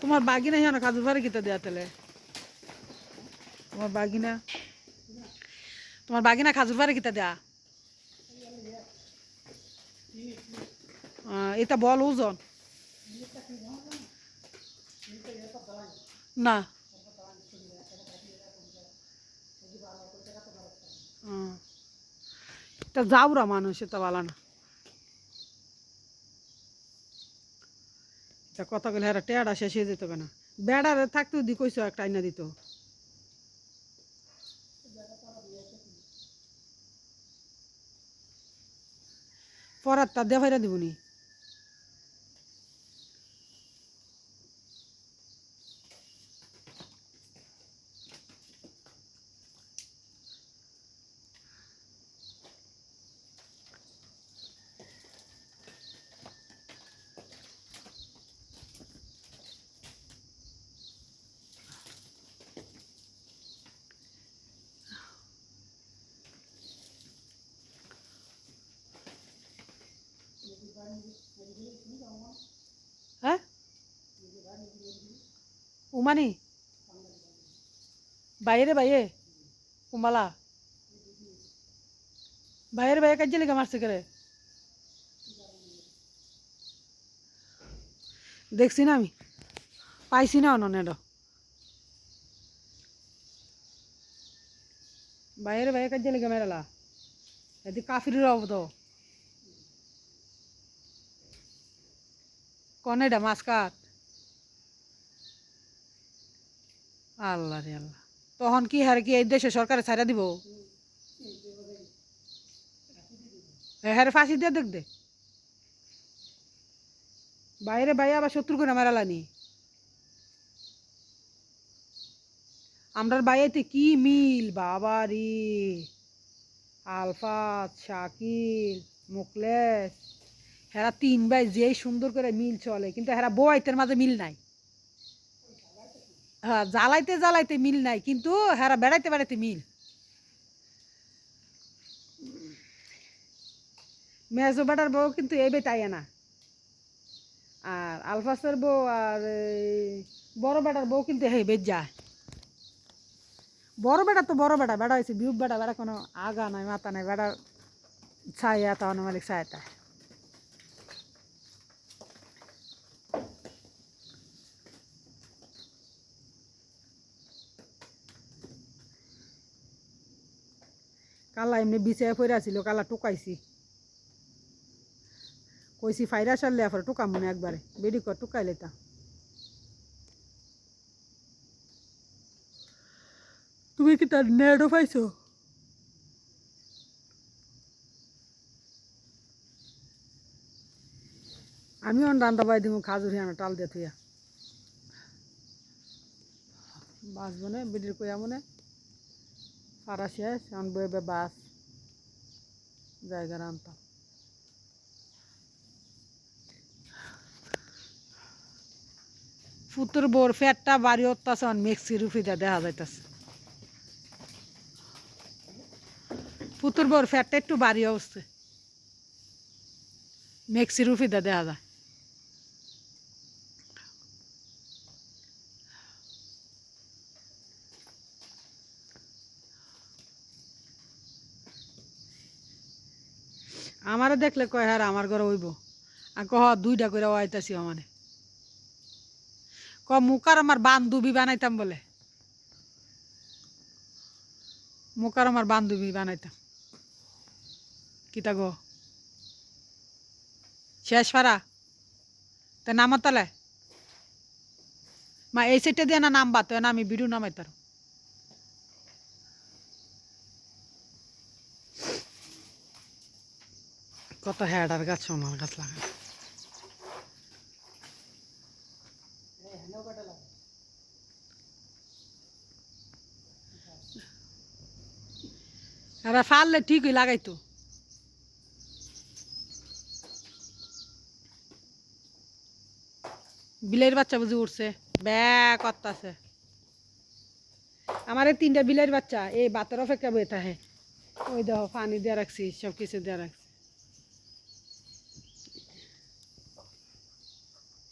তোমার বাগিনা হেন কাজু ভারে কিতা দেয়া তাহলে তোমার বাগিনা? তোমার বাগিনা খাজুর ভারে কিতা দেয়া? এটা বল ওজন। না। তা যাওরা মানুষ, এটা বলা না। তা কথা বলে হ্যাঁ টেয়ারা শেষ হয়ে যেত কেনা? বেড়ারে থাকতেও দি কইস একটা আইনা দিত। দিয়ে ফাইরা দিবনি। হ্যাঁ? উমানি? বাইরে বাইরে। কুম্বালা বাইরে বাইরে কাজে লেগে মারছে করে দেখছি না আমি। পাইছি না অননেড বাইরে বাইরে কাজে লেগে মেরালা এদি কাফির রব তো কনে মাছ কাট আল্লাহ রে আল্লাহ। তখন কি হারে কি এই দেশে সরকারে ছাড়া দিব? হ্যাঁ ফাঁসি দিয়ে দেখ দে। বাইরে বাইরে আবার শত্রু করে মারালানি আমরার বাইরেতে কি মিল? বাবা রে আলফাত, শাকিল মুকলেশ হেরা তিন ভাই যেই সুন্দর করে মিল চলে, কিন্তু হেরা বউয়াইতের মাঝে মিল নাই। হ্যাঁ জ্বালাইতে জ্বালাইতে মিল নাই, কিন্তু হেরা বেড়াইতে বেড়াইতে মিল। মেজো বেটার বউ কিন্তু এই বে তাই না। আর আলফাসের বউ আর বড় বেটার বউ কিন্তু হে বেজ যায়। বড় বেটা তো বড় বেটা বেটা হয়েছে বিউক বেটা বেটা কোনো আগা নাই, মাথা নাই বেটা ছায়া তা মালিক ছায়াটা কালা এমনি বিছায় পড়ে আছিল, কালা টুকাইছি। কইছি, ফাইরা সারলে আবার টুকাম মনে একবারে, বেডি কর টুকাইলে তা। তুমি কি তার নেটও পাইছো? আমি অন রান্দা বাই দিব খাজুর হিয়ানো টাল দিয়ে থুইয়া। বাস বনে বিডির কইয়া মনে পাড়া শেষ আনব এবার বাস জায়গার আনতাম ফুতুর বোর ফ্যাটটা বাড়ি হতাছে মিক্সি রুফিটা দেখা যাইতাছে। ফুতুর বোর ফ্যাটটা একটু বাড়ি অবস্থা মিক্সি রুফিটা দেখা যায়। আমারে দেখলে কয় হ্যাঁ আমার ঘরে হইব। আর কহ, দুইটা করে ওয়াইতাছি মানে ক মুকার আমার বান্ধবী বানাইতাম বলে। মুকার আমার বান্ধবী বানাইতাম। কিতা গো? শেষ ফারা তা নামার তালে মা, এই সাইডটা দিয়ে না নামবা, তো না আমি ভিডিও নামাই কত হ্যাডার গাছ, সোনার গাছ লাগা এরা ফাললে ঠিকই লাগাইতো। বিলের বাচ্চা বুঝি উঠছে ব্যা করতেছে। আমার তিনটা বিলের বাচ্চা, এই বাতের অপেক্ষা বয়ে থাকে। ওই দেখো, পানি দিয়ে রাখছি সব কিছু দিয়ে রাখছি।